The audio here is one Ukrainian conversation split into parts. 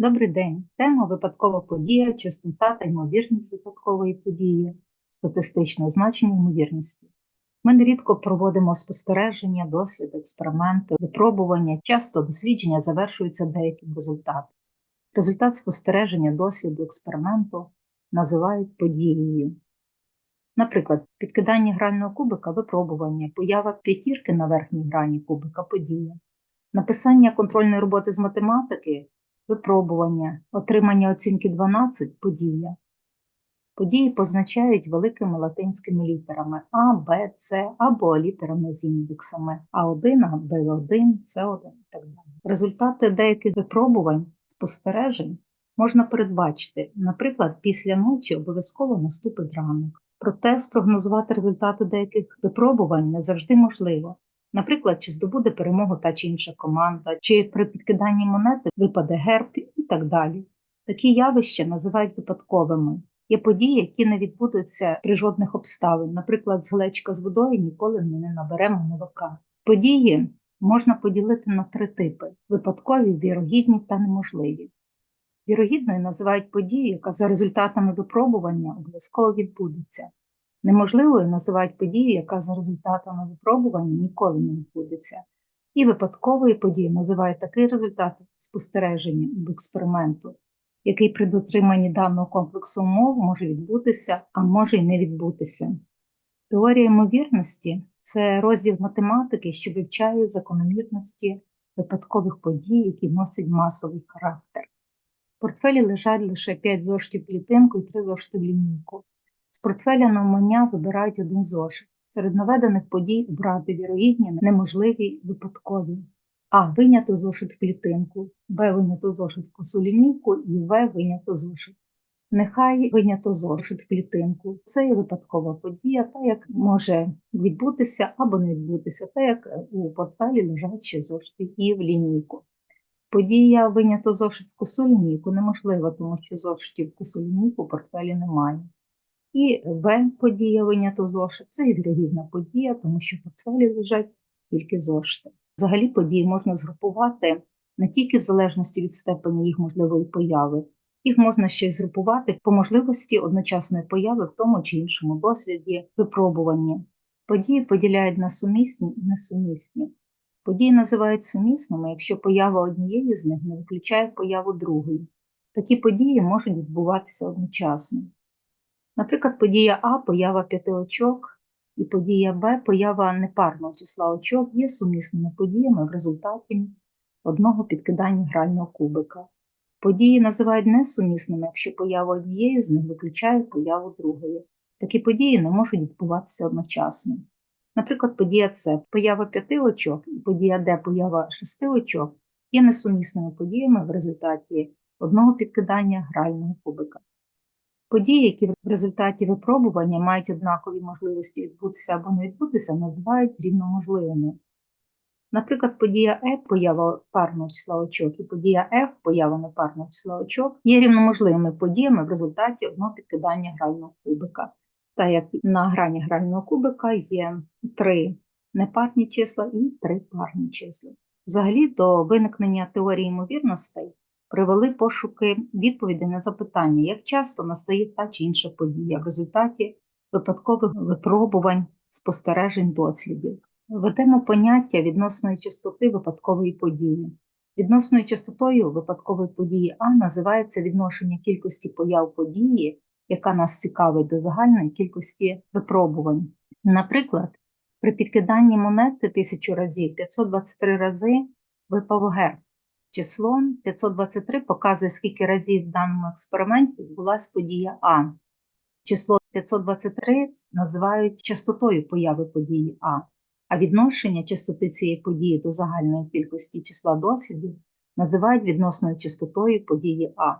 Добрий день. Тема випадкова подія, частота та ймовірність випадкової події, статистичне значення ймовірності. Ми нерідко проводимо спостереження, досліди, експерименти, випробування. Часто дослідження завершуються деяким результатом. Результат спостереження, досліду, експерименту називають подією. Наприклад, підкидання грального кубика випробування, поява п'ятірки на верхній грані кубика подія, написання контрольної роботи з математики випробування, отримання оцінки 12 подія. Події позначають великими латинськими літерами А, Б, С або літерами з індексами А1, Б1, С1 і так далі. Результати деяких випробувань, спостережень можна передбачити. Наприклад, після ночі обов'язково наступить ранок. Проте спрогнозувати результати деяких випробувань не завжди можливо. Наприклад, чи здобуде перемогу та чи інша команда, чи при підкиданні монети випаде герб і так далі. Такі явища називають випадковими. Є події, які не відбудуться при жодних обставин. Наприклад, з глечка з водою ніколи ми не наберемо молока. Події можна поділити на три типи: випадкові, вірогідні та неможливі. Вірогідною називають подію, яка за результатами випробування обов'язково відбудеться. Неможливою називають подію, яка за результатами випробування ніколи не відбудеться. І випадковою подією називають такий результат спостереження або експерименту, який при дотриманні даного комплексу умов може відбутися, а може й не відбутися. Теорія ймовірності це розділ математики, що вивчає закономірності випадкових подій, які носять масовий характер. В портфелі лежать лише 5 зоштів клітинку і 3 зошити в лінійку. Портфеля навмання вибирають один зошит. Серед наведених подій обрати вірогідні, неможливі, випадкові. А. Винято зошит в клітинку, Б. Винято зошит в косу лінійку і В. Винято зошит. Нехай винято зошит в клітинку. Це є випадкова подія, та як може відбутися або не відбутися, та як у портфелі лежать ще зошити і в лінійку. Подія винято зошит в косулінійку неможлива, тому що зошитів в косулінійку в портфелі немає. І В подія винято зошит це вірогідна подія, тому що в портфелі лежать тільки зошити. Взагалі події можна згрупувати не тільки в залежності від степені їх можливої появи, їх можна ще й згрупувати по можливості одночасної появи в тому чи іншому досвіді, випробуванні. Події поділяють на сумісні і несумісні. Події називають сумісними, якщо поява однієї з них не виключає появу другої. Такі події можуть відбуватися одночасно. Наприклад, подія А поява п'яти очок, і подія Б поява непарного числа очок є сумісними подіями в результаті одного підкидання грального кубика. Події називають несумісними, якщо поява однієї з них виключає появу другої. Такі події не можуть відбуватися одночасно. Наприклад, подія С поява п'яти очок і подія Д поява шести очок є несумісними подіями в результаті одного підкидання грального кубика. Події, які в результаті випробування мають однакові можливості відбутися або не відбутися, називають рівноможливими. Наприклад, подія Е поява парного числа очок і подія F поява непарного числа очок є рівноможливими подіями в результаті одного підкидання грального кубика. Та як на грані грального кубика є три непарні числа і три парні числа. Взагалі, до виникнення теорії ймовірностей привели пошуки відповідей на запитання, як часто настає та чи інша подія в результаті випадкових випробувань, спостережень, дослідів. Ведемо поняття відносної частоти випадкової події. Відносною частотою випадкової події А називається відношення кількості появ події, яка нас цікавить до загальної кількості випробувань. Наприклад, при підкиданні монети тисячу разів 523 рази випав герб. Число 523 показує, скільки разів в даному експерименті відбулася подія А. Число 523 називають частотою появи події А, а відношення частоти цієї події до загальної кількості числа дослідів називають відносною частотою події А.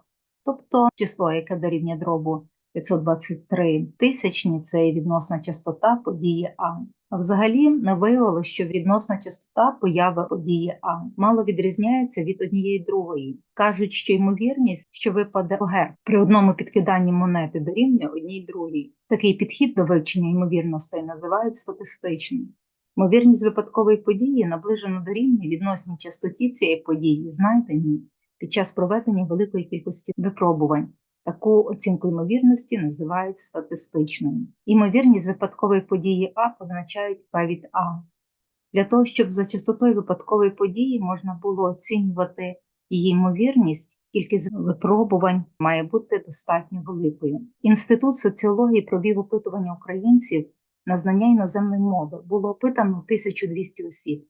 Тобто число, яке дорівнює дробу 523 тисячні, це відносна частота події А. Взагалі не виявилося, що відносна частота появи події А мало відрізняється від однієї другої. Кажуть, що ймовірність, що випаде герб при одному підкиданні монети дорівнює одній другій. Такий підхід до вивчення ймовірностей називають статистичним. Ймовірність випадкової події наближена до рівня відносній частоті цієї події, знаєте ні. під час проведення великої кількості випробувань. Таку оцінку ймовірності називають статистичною. Ймовірність випадкової події А позначають P від А. Для того, щоб за частотою випадкової події можна було оцінювати її ймовірність, кількість випробувань має бути достатньо великою. Інститут соціології провів опитування українців на знання іноземної мови. Було опитано 1200 осіб.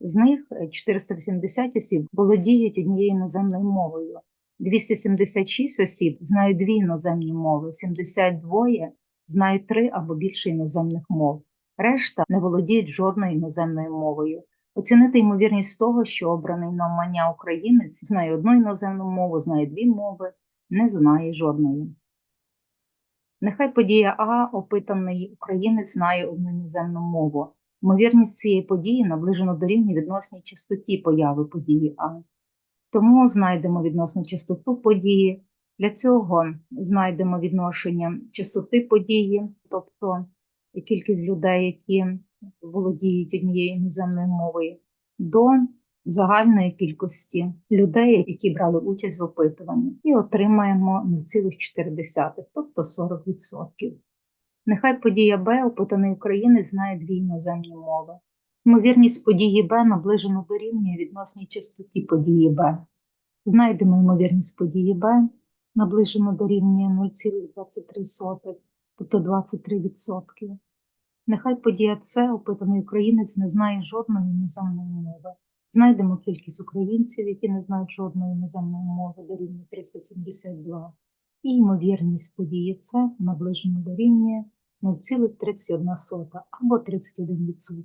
З них е, 480 осіб володіють однією іноземною мовою. 276 осіб знають дві іноземні мови, 72 знають три або більше іноземних мов. Решта не володіють жодною іноземною мовою. Оцінити ймовірність того, що обраний навмання українець знає одну іноземну мову, знає дві мови, не знає жодної. Нехай подія А, опитаний українець знає одну іноземну мову. Ймовірність цієї події наближено до рівня відносній частоті появи події А. Тому знайдемо відносну частоту події. Для цього знайдемо відношення частоти події, тобто кількість людей, які володіють однією іноземною мовою, до загальної кількості людей, які брали участь в опитуванні, і отримаємо 0,4, тобто 40%. Нехай подія Б, опитаний українець, знає дві іноземні мови. Ймовірність події Б наближено дорівнює відносній частоті події Б. Знайдемо ймовірність події Б, наближено дорівнює 0,23, тобто 23%. Нехай подія С, опитаний українець, не знає жодної іноземної мови. Знайдемо кількість українців, які не знають жодної іноземної мови, дорівнює 372. І ймовірність події С наближено дорівнює 0,31 або 31%.